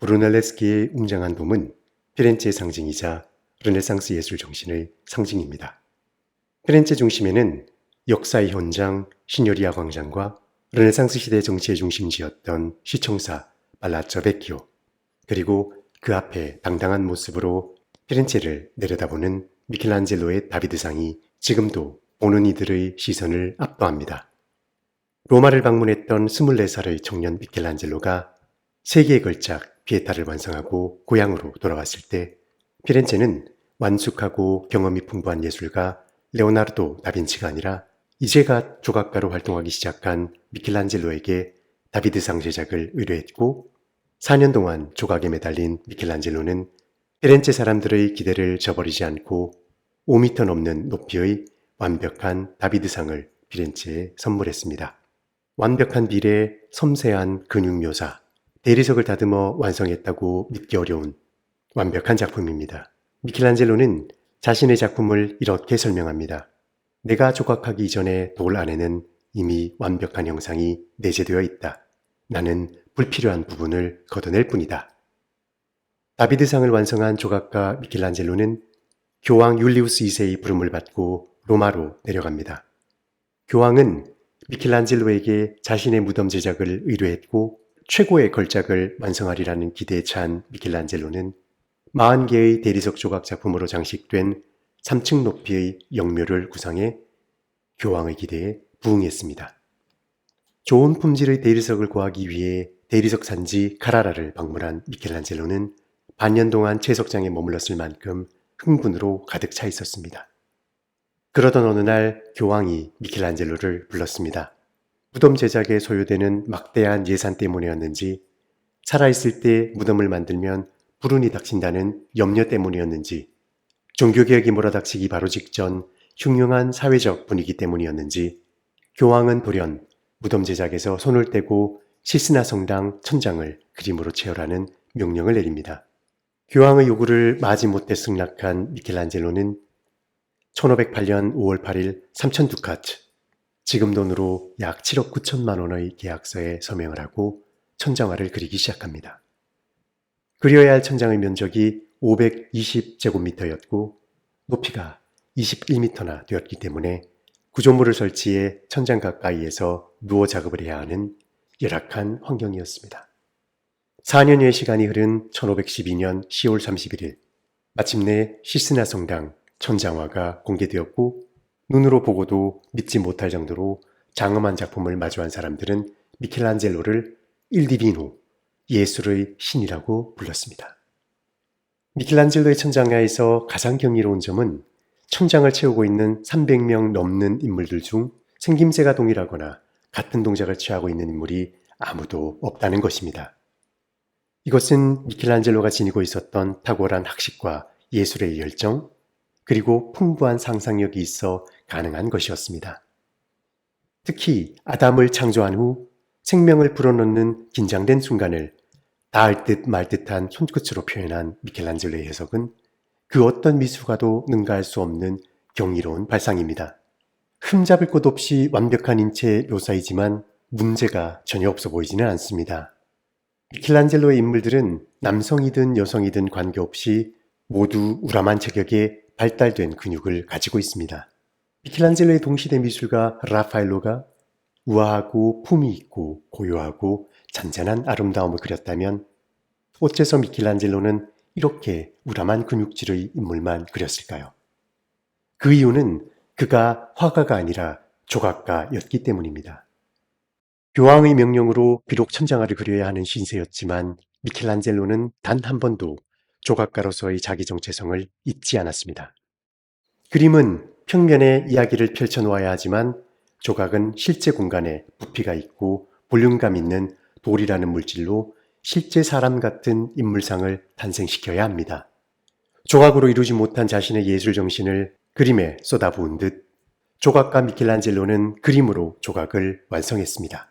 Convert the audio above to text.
브루넬레스키의 웅장한 돔은 피렌체의 상징이자 르네상스 예술 정신의 상징입니다. 피렌체 중심에는 역사의 현장 시뇨리아 광장과 르네상스 시대 정치의 중심지였던 시청사 발라처 베키오 그리고 그 앞에 당당한 모습으로 피렌체를 내려다보는 미켈란젤로의 다비드상이 지금도 보는 이들의 시선을 압도합니다. 로마를 방문했던 24살의 청년 미켈란젤로가 세 개의 걸작 피에타를 완성하고 고향으로 돌아왔을 때 피렌체는 완숙하고 경험이 풍부한 예술가 레오나르도 다빈치가 아니라 이제가 조각가로 활동하기 시작한 미켈란젤로에게 다비드상 제작을 의뢰했고 4년 동안 조각에 매달린 미켈란젤로는 피렌체 사람들의 기대를 저버리지 않고 5미터 넘는 높이의 완벽한 다비드상을 피렌체에 선물했습니다. 완벽한 비례, 섬세한 근육 묘사, 대리석을 다듬어 완성했다고 믿기 어려운 완벽한 작품입니다. 미켈란젤로는 자신의 작품을 이렇게 설명합니다. 내가 조각하기 이전에 돌 안에는 이미 완벽한 형상이 내재되어 있다. 나는 불필요한 부분을 걷어낼 뿐이다. 다비드상을 완성한 조각가 미켈란젤로는 교황 율리우스 2세의 부름을 받고 로마로 내려갑니다. 교황은 미켈란젤로에게 자신의 무덤 제작을 의뢰했고 최고의 걸작을 완성하리라는 기대에 찬 미켈란젤로는 40개의 대리석 조각 작품으로 장식된 3층 높이의 영묘를 구상해 교황의 기대에 부응했습니다. 좋은 품질의 대리석을 구하기 위해 대리석 산지 카라라를 방문한 미켈란젤로는 반년 동안 채석장에 머물렀을 만큼 흥분으로 가득 차 있었습니다. 그러던 어느 날 교황이 미켈란젤로를 불렀습니다. 무덤 제작에 소요되는 막대한 예산 때문이었는지 살아있을 때 무덤을 만들면 불운이 닥친다는 염려 때문이었는지 종교개혁이 몰아닥치기 바로 직전 흉흉한 사회적 분위기 때문이었는지 교황은 돌연 무덤 제작에서 손을 떼고 시스나 성당 천장을 그림으로 채우라는 명령을 내립니다. 교황의 요구를 마지못해 승낙한 미켈란젤로는 1508년 5월 8일 3천 두카트, 지금 돈으로 약 7억 9천만 원의 계약서에 서명을 하고 천장화를 그리기 시작합니다. 그려야 할 천장의 면적이 520제곱미터였고 높이가 21미터나 되었기 때문에 구조물을 설치해 천장 가까이에서 누워 작업을 해야 하는 열악한 환경이었습니다. 4년여의 시간이 흐른 1512년 10월 31일 마침내 시스나 성당 천장화가 공개되었고 눈으로 보고도 믿지 못할 정도로 장엄한 작품을 마주한 사람들은 미켈란젤로를 일디비노, 예술의 신이라고 불렀습니다. 미켈란젤로의 천장야에서 가장 경이로운 점은 천장을 채우고 있는 300명 넘는 인물들 중 생김새가 동일하거나 같은 동작을 취하고 있는 인물이 아무도 없다는 것입니다. 이것은 미켈란젤로가 지니고 있었던 탁월한 학식과 예술의 열정, 그리고 풍부한 상상력이 있어 가능한 것이었습니다. 특히 아담을 창조한 후 생명을 불어넣는 긴장된 순간을 닿을 듯 말 듯한 손끝으로 표현한 미켈란젤로의 해석은 그 어떤 미술가도 능가할 수 없는 경이로운 발상입니다. 흠잡을 곳 없이 완벽한 인체 묘사이지만 문제가 전혀 없어 보이지는 않습니다. 미켈란젤로의 인물들은 남성이든 여성이든 관계없이 모두 우람한 체격에 발달된 근육을 가지고 있습니다. 미켈란젤로의 동시대 미술가 라파엘로가 우아하고 품이 있고 고요하고 잔잔한 아름다움을 그렸다면 어째서 미켈란젤로는 이렇게 우람한 근육질의 인물만 그렸을까요? 그 이유는 그가 화가가 아니라 조각가였기 때문입니다. 교황의 명령으로 비록 천장화를 그려야 하는 신세였지만 미켈란젤로는 단 한 번도 조각가로서의 자기 정체성을 잊지 않았습니다. 그림은 평면에 이야기를 펼쳐놓아야 하지만 조각은 실제 공간에 부피가 있고 볼륨감 있는 돌이라는 물질로 실제 사람 같은 인물상을 탄생시켜야 합니다. 조각으로 이루지 못한 자신의 예술 정신을 그림에 쏟아부은 듯 조각가 미켈란젤로는 그림으로 조각을 완성했습니다.